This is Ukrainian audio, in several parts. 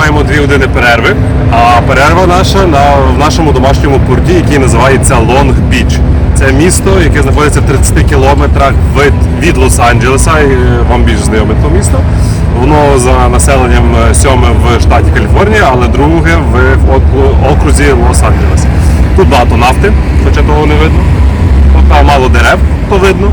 маємо дві години перерви, а перерва наша на в нашому домашньому порті, який називається Лонг Біч. Це місто, яке знаходиться в 30 кілометрах від, від Лос-Анджелеса. е, Вам більш знайоме то місто. Воно за населенням е, сьоме в штаті Каліфорнія, але друге в окрузі Лос-Анджелес. Тут багато нафти, хоча того не видно. Тут мало дерев, то видно.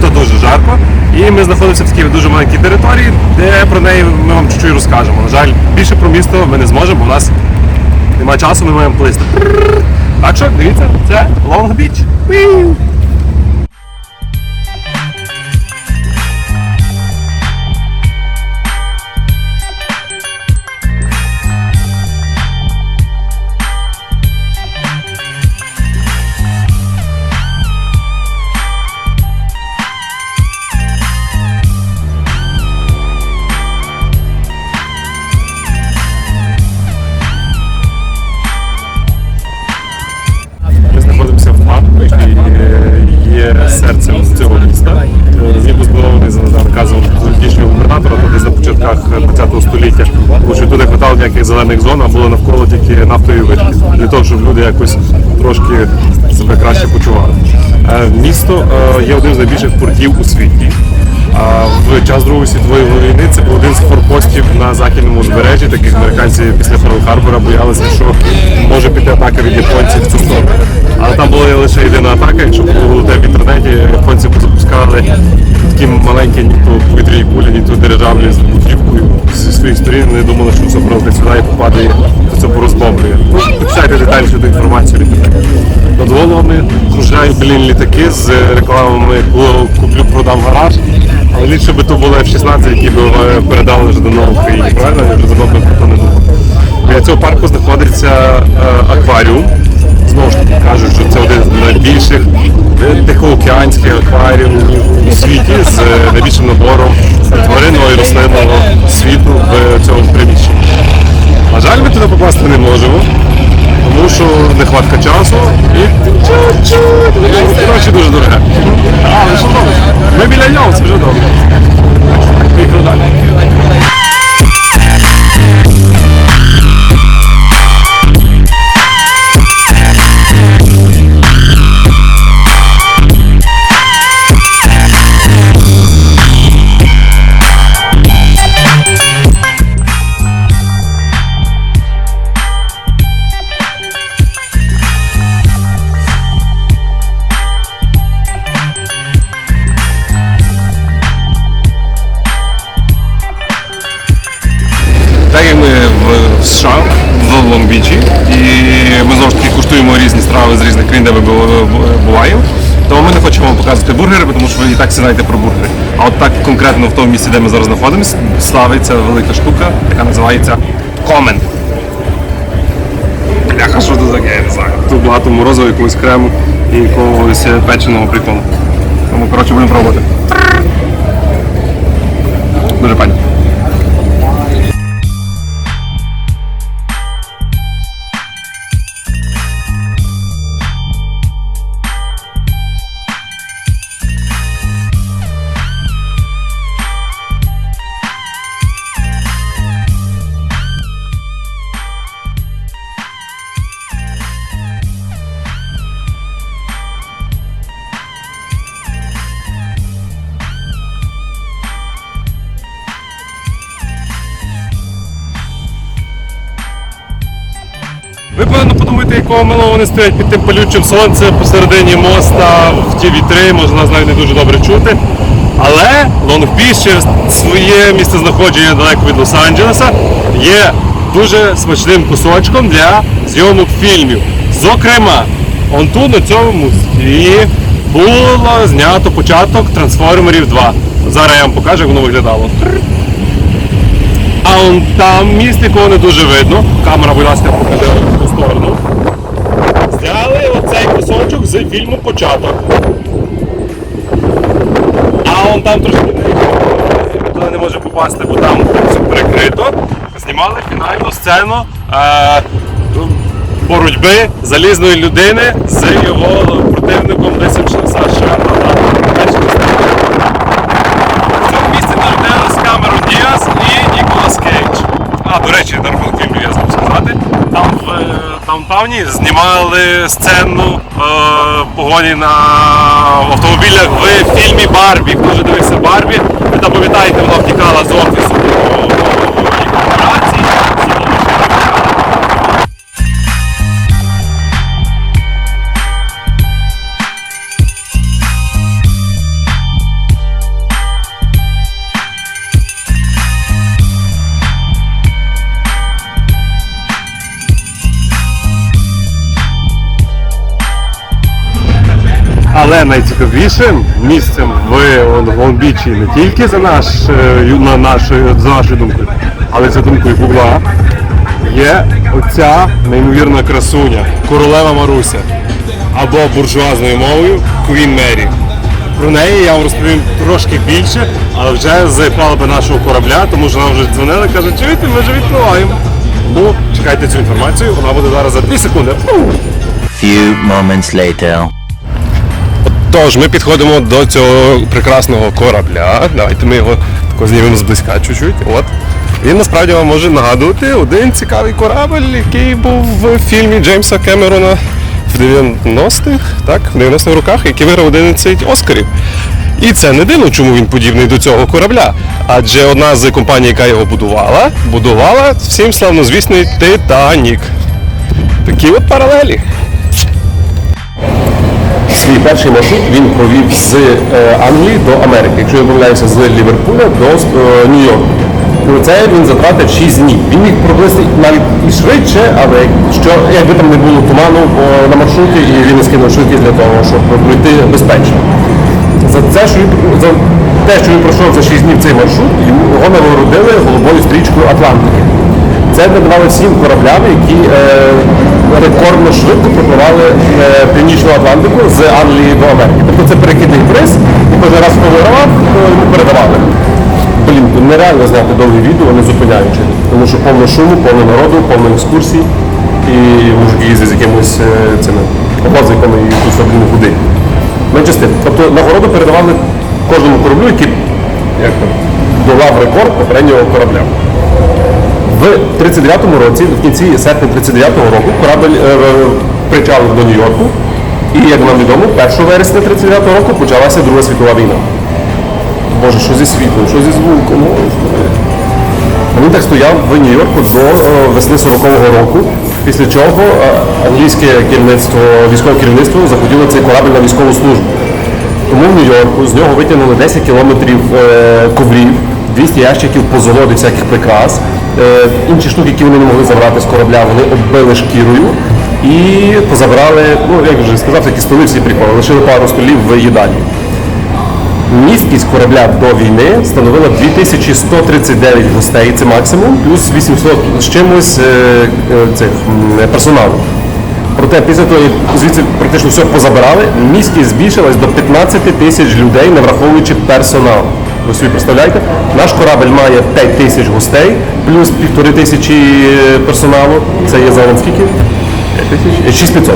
Тут дуже жарко. І ми знаходимося в такій дуже маленькій території, де про неї ми вам чуть-чуть розкажемо. На жаль, більше про місто ми не зможемо, бо в нас немає часу, ми маємо плисти. Так що дивіться, це Long Beach. Е, 20 століття, тому що туди хватало ніяких зелених зон, а було навколо тільки нафтові витки, для того, щоб люди якось трошки себе краще почували. Е, місто е, є одним з найбільших портів у світі. В час Другої світової війни це був один з форпостів на західному узбережжі. Таких американці після Перл-Харбора боялися, що може піти атака від японців в цю сторону. Але там була лише єдина атака. Якщо було в інтернеті, японці запускали такі маленькі ні повітряні кулі, ні то дирижаблі з бутівкою зі своїх сторін. Вони думали, що все просто сюди і попадає, то це порозбомблює. Почитайте детальніше ту інформацію. Над головами кружляють блін літаки з рекламами «Ку- куплю продам гараж. Ліпше би то було F-16, які б е, передали вже в Україні. Правильно? Я вже би про не думав. Біля цього парку знаходиться е, акваріум. Знову ж таки кажуть, що це один з найбільших е, тихоокеанських акваріумів у світі з найбільшим набором тваринного і рослинного світу в цьому приміщенні. На жаль, ми туди попасти не можемо, тому що нехватка часу і чуть-чуть. Дуже дороге. Але що добре? Ми біля нього, це вже добре. Поїхали далі. Куштуємо різні страви з різних країн, де бу- буваємо. Тому ми не хочемо вам показувати бургери, тому що ви і так всі знаєте про бургери. А от так конкретно в тому місці, де ми зараз знаходимося, славиться велика штука, яка називається Комен. Бляха, що це таке, я знаю. Тут багато морозу, якогось крему і якогось е, печеного приколу. Тому, коротше, будемо пробувати. Дуже пані. Якого милого вони стоять під тим палючим сонцем посередині моста в ті вітри, може нас не дуже добре чути. Але Лонг-Біч через своє місцезнаходження далеко від Лос-Анджелеса є дуже смачним кусочком для зйомок фільмів. Зокрема, он тут на цьому мості було знято початок трансформерів 2. Зараз я вам покажу, як воно виглядало. А он там міст, якого не дуже видно. Камера, будь ласка, покаже в ту сторону. Зняли оцей кусочок з фільму Початок. А он там трошки не- не може попасти, бо там все перекрито. Знімали фінальну сцену е, боротьби залізної людини з його противником десь в США. В цьому місці народились Камерон Діас і Ніколас Кейдж. Згадали сцену е, погоні на автомобілях в фільмі Барбі. Хто вже дивився Барбі, ви там пам'ятаєте, вона втікала з офісу Але найцікавішим місцем в Лонг-Бічі не тільки за, наш, е, на нашою, за нашою думкою, але за думкою Гугла, є оця неймовірна красуня, королева Маруся, або буржуазною мовою Queen Mary. Про неї я вам розповім трошки більше, але вже з палуби нашого корабля, тому що нам вже дзвонили, кажуть, чуєте, ми вже відпливаємо. Ну, чекайте цю інформацію, вона буде зараз за 2 секунди. Few moments later. Тож, ми підходимо до цього прекрасного корабля. Давайте ми його тако знімемо зблизька чуть-чуть. От. Він насправді вам може нагадувати один цікавий корабель, який був в фільмі Джеймса Кемерона в 90-х, так, в 90-х роках, який виграв 11 Оскарів. І це не дивно, чому він подібний до цього корабля. Адже одна з компаній, яка його будувала, будувала всім славнозвісний Титанік. Такі от паралелі. Свій перший маршрут він провів з е, Англії до Америки. Якщо я помиляюся, з Ліверпуля до е, Нью-Йорку. Це він затратив 6 днів. Він міг провести навіть і швидше, але що якби там не було туману на маршруті, і він не скинув швидкість для того, щоб пройти безпечно. За це, що він за те, що він пройшов за 6 днів цей маршрут, його нагородили голубою стрічкою Атлантики. Це надавали всім кораблям, які е, рекордно швидко пропливали е, Північну Атлантику з Англії до Америки. Тобто це перехідний приз, і кожен раз, хто вигравав, йому передавали. Блін, нереально зняти довге відео, не зупиняючи. Тому що повно шуму, повно народу, повно екскурсій. І мужики їздять з якимось е, цими лозиками і тут собі куди. Менше. Тобто нагороду передавали кожному кораблю, який як там, долав рекорд попереднього корабля. В 39-му році, в кінці серпня 39-го року, корабель е, причалив до Нью-Йорку. І, як нам відомо, 1 вересня 39-го року почалася Друга світова війна. Боже, що зі світлом, що зі звуком? Він так стояв в Нью-Йорку до е, весни 40-го року, після чого е, англійське керівництво, військове керівництво захотіло цей корабель на військову службу. Тому в Нью-Йорку з нього витягнули 10 кілометрів е, коврів, 200 ящиків позолоти всяких прикрас. Е, інші штуки, які вони не могли забрати з корабля, вони оббили шкірою і позабрали, ну як вже сказав, такі столи всі приколи, лишили пару столів в їдальні. Місткість корабля до війни становила 2139 гостей, це максимум, плюс 800 з чимось е, е, цих персоналу. Проте після того, як звідси практично все позабирали, міськість збільшилась до 15 тисяч людей, не враховуючи персонал. Ви собі представляєте, наш корабель має 5 тисяч гостей, плюс півтори тисячі е, персоналу. Це є зараз скільки? 5 тисяч? Е, 6500.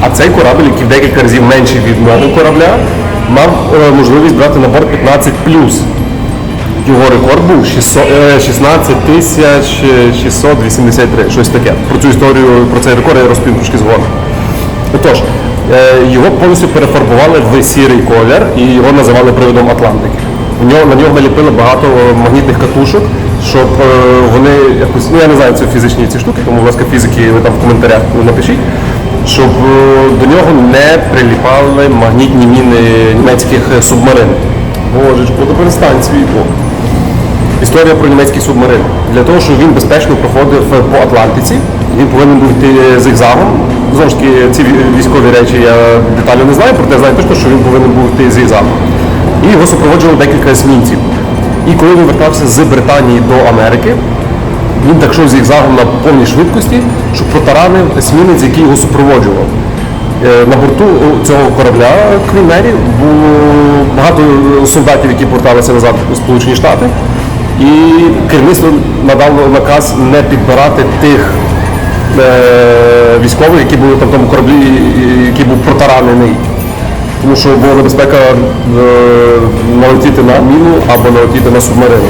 А цей корабель, який в декілька разів менший від мого корабля, мав е, можливість брати на борт 15 Його рекорд був 600, е, 16 тисяч 683, щось таке. Про цю історію, про цей рекорд я розповім трошки згодом. Отож, його повністю перефарбували в сірий колір і його називали приводом Атлантики. Нього, на нього наліпили багато магнітних катушок, щоб е, вони якось, ну я не знаю, це фізичні ці штуки, тому, будь ласка, фізики ви там в коментарях напишіть, щоб е, до нього не приліпали магнітні міни німецьких е, субмарин. Божечко, то перестань світло. Історія про німецький субмарин. Для того, щоб він безпечно проходив по Атлантиці, він повинен був йти зигзагом. Знову ж таки, ці військові речі я детально не знаю, проте знаю точно, що він повинен був йти зигзагом. І його супроводжувало декілька есмінців. І коли він вертався з Британії до Америки, він так йшов зігзагом на повній швидкості, що протаранив есмінець, який його супроводжував. Е, На борту цього корабля Квінмері було багато солдатів, які поверталися назад у Сполучені Штати. І керівництво надало наказ не підбирати тих е, військових, які були там в тому кораблі, який був протаранений. Тому що була небезпека е, налетіти на міну або налетіти на субмарину.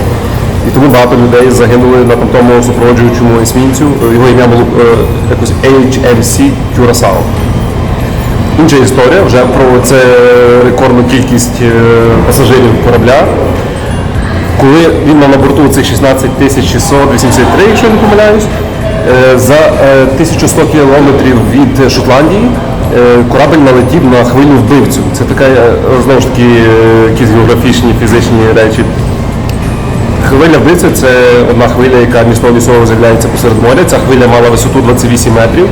І тому багато людей загинули на тому супроводжуючому есмінцю. Його ім'я було е, якось HMC Curaçao. Інша історія вже про це рекордну кількість е, пасажирів корабля. Коли він мав на борту цих 16 тисяч 683, якщо я не помиляюсь, за е, 1100 кілометрів від Шотландії корабель налетів на хвилю вбивцю. Це така, е, знову ж таки, е, якісь географічні, фізичні речі. Хвиля вбивця це одна хвиля, яка з цього з'являється посеред моря. Ця хвиля мала висоту 28 метрів,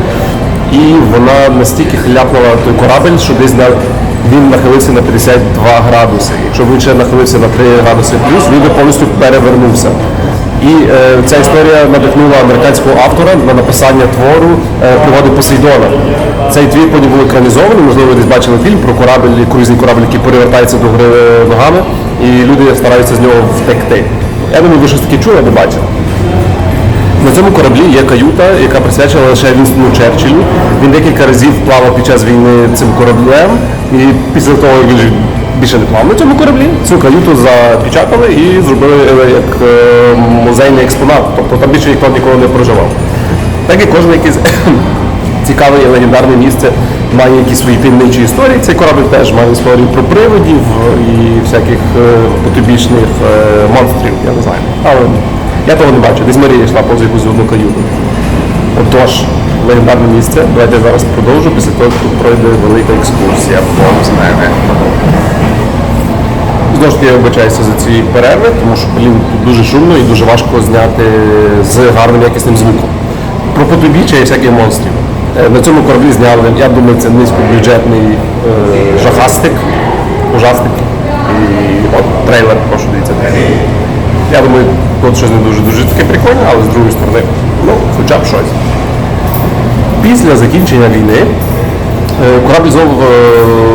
і вона настільки хляпнула той корабель, що десь на він нахилився на 52 градуси. Якщо він ще нахилився на 3 градуси плюс, він би повністю перевернувся. І е, ця історія надихнула американського автора на написання твору е, Пригоди Посейдона. Цей твір потім був екранізований, можливо, ви десь бачили фільм про корабель, круїзний корабель, який перевертається до гори ногами, і люди стараються з нього втекти. Я думаю, ви щось таке чули або бачили. На цьому кораблі є каюта, яка присвячена лише Вінстону Черчиллю. Він декілька разів плавав під час війни цим кораблем, і після того він більше не плавав на цьому кораблі. Цю каюту запечатали і зробили е, як е, музейний експонат. Тобто там більше ніхто ніколи не проживав. Так і кожне якесь цікаве і легендарне місце має якісь свої таємничі історії. Цей корабль теж має історію про привидів і всяких е, потойбічних е, монстрів, я не знаю. Але я того не бачу. Десь Марія йшла повз якусь одну каюту. Отож, легендарне місце. Давайте зараз продовжу, після того як пройде велика екскурсія повз мене. Знову ж таки, я вибачаюся за ці перерви, тому що блін, тут дуже шумно і дуже важко зняти з гарним якісним звуком. Про потойбіччя і всяких монстрів. Е, На цьому кораблі зняли, я думаю, це низькобюджетний е, жахастик, ужастик. І от трейлер, прошу дивіться трейлер. Я думаю, тут щось не дуже дуже таке прикольне, але з другої сторони, ну, хоча б щось. Після закінчення війни корабль знову е,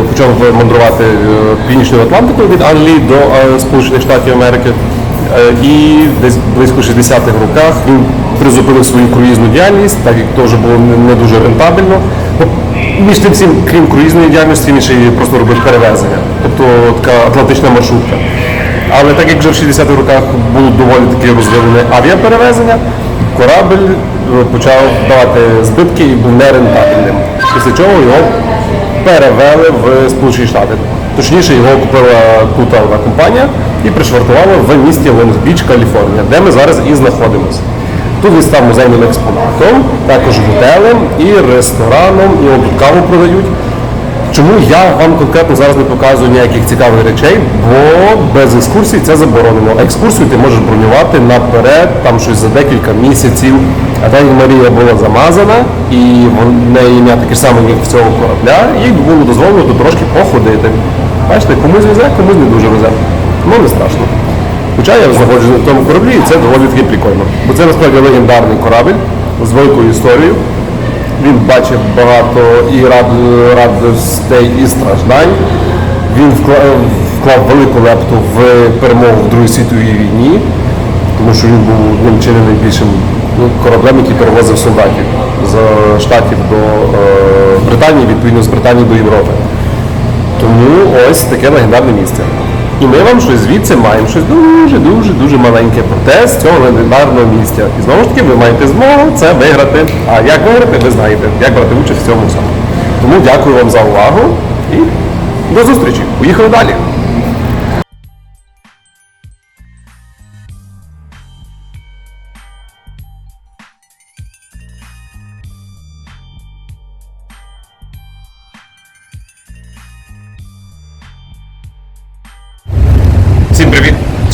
почав мандрувати е, північною Атлантикою від Англії до е, Сполучених Штатів Америки. Е, І десь близько 60-х роках він призупинив свою круїзну діяльність, так як вже було не, дуже рентабельно. Між тим всім, крім круїзної діяльності, він ще й просто робив перевезення, тобто така атлантична маршрутка. Але так як вже в 60-х роках було доволі таки розвинене авіаперевезення, корабель е, почав давати збитки і був нерентабельним. Після чого його перевели в Сполучені Штати. Точніше, його купила кутова компанія і пришвартувала в місті Лонг-Біч, Каліфорнія, де ми зараз і знаходимося. Тут він став музейним експонатом, також готелем і рестораном, і тут каву продають. Чому я вам конкретно зараз не показую ніяких цікавих речей, бо без екскурсій це заборонено. Екскурсію ти можеш бронювати наперед, там щось за декілька місяців. А як Марія була замазана і в ім'я таке саме, як в цього корабля, їй було дозволено тут трошки походити. Бачите, комусь везе, комусь не дуже везе. Ну не страшно. Хоча я знаходжусь на тому кораблі, і це доволі таки прикольно. Бо це насправді легендарний корабель з великою історією. Він бачив багато і радостей, і страждань. Він вклав, велику лепту в перемогу в Другій світовій війні, тому що він був одним чи не найбільшим ну, кораблем, який перевозив солдатів з Штатів до е, Британії, відповідно з Британії до Європи. Тому ось таке легендарне місце. І ми вам щось звідси маємо щось дуже, дуже, дуже маленьке проте з цього легендарного місця. І знову ж таки, ви маєте змогу це виграти. А як виграти, ви знаєте, як брати участь в цьому всьому. Тому дякую вам за увагу і до зустрічі. Поїхали далі.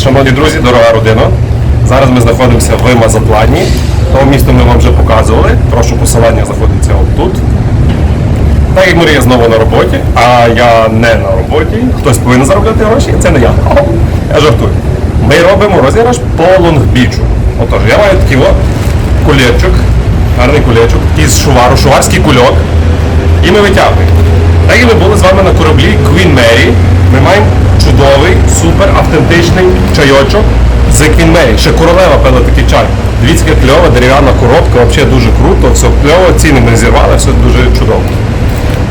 Шановні друзі, дорога родина. Зараз ми знаходимося в Мазатлані. То місто ми вам вже показували. Прошу посилання знаходиться отут. Так як Марія знову на роботі, а я не на роботі. Хтось повинен заробляти гроші, це не я. Я жартую. Ми робимо розіграш по лонгбічу. Отож, я маю такий о кулечок, гарний кулечок із шувару, шуварський кульок. І ми витягуємо. Так як ми були з вами на кораблі Queen Mary, ми маємо чудовий, супер автентичний чайочок з Queen Ще королева пила такий чай. Дивіться, кльова дерев'яна коробка, взагалі дуже круто, все кльово, ціни ми зірвали, все дуже чудово.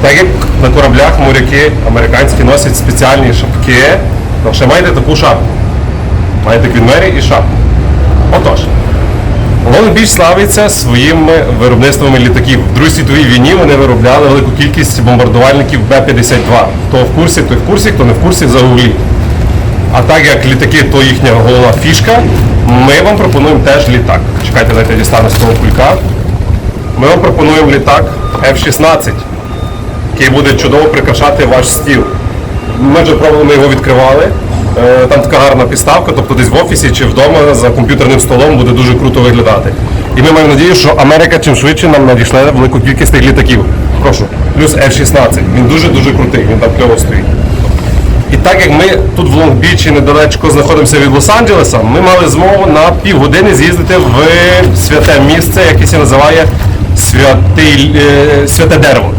Так як на кораблях моряки американські носять спеціальні шапки, то ще маєте таку шапку. Маєте Mary і шапку. Отож, Лонг-Біч славиться своїми виробництвами літаків. В Другій світовій війні вони виробляли велику кількість бомбардувальників Б-52. Хто в курсі, той в курсі, хто не в курсі, загугліть. А так як літаки то їхня головна фішка, ми вам пропонуємо теж літак. Чекайте, дайте дістану з того кулька. Ми вам пропонуємо літак F-16, який буде чудово прикрашати ваш стіл. Ми вже пробували, ми його відкривали. Е, Там така гарна підставка, тобто десь в офісі чи вдома за комп'ютерним столом буде дуже круто виглядати. І ми маємо надію, що Америка чим швидше нам надійшла велику кількість тих літаків. Прошу, плюс F-16. Він дуже-дуже крутий, він там кльово стоїть. І так як ми тут в Лонг-Бічі недалечко знаходимося від Лос-Анджелеса, ми мали змогу на півгодини з'їздити в святе місце, яке се називає святий, е, святе дерево.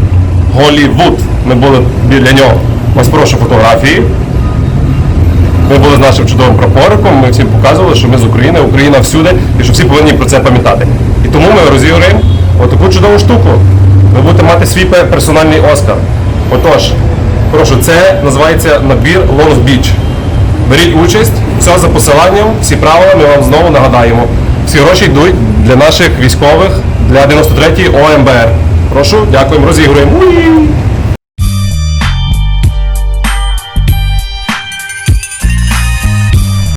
Голівуд. Ми були біля нього. Ось прошу фотографії. Ми були з нашим чудовим прапориком, ми всім показували, що ми з України, Україна всюди, і що всі повинні про це пам'ятати. І тому ми розіграємо отаку чудову штуку. Ви будете мати свій персональний Оскар. Отож, прошу, це називається набір Long Beach. Беріть участь, все за посиланням, всі правила ми вам знову нагадаємо. Всі гроші йдуть для наших військових, для 93-ї ОМБР. Прошу, дякуємо, розігруємо.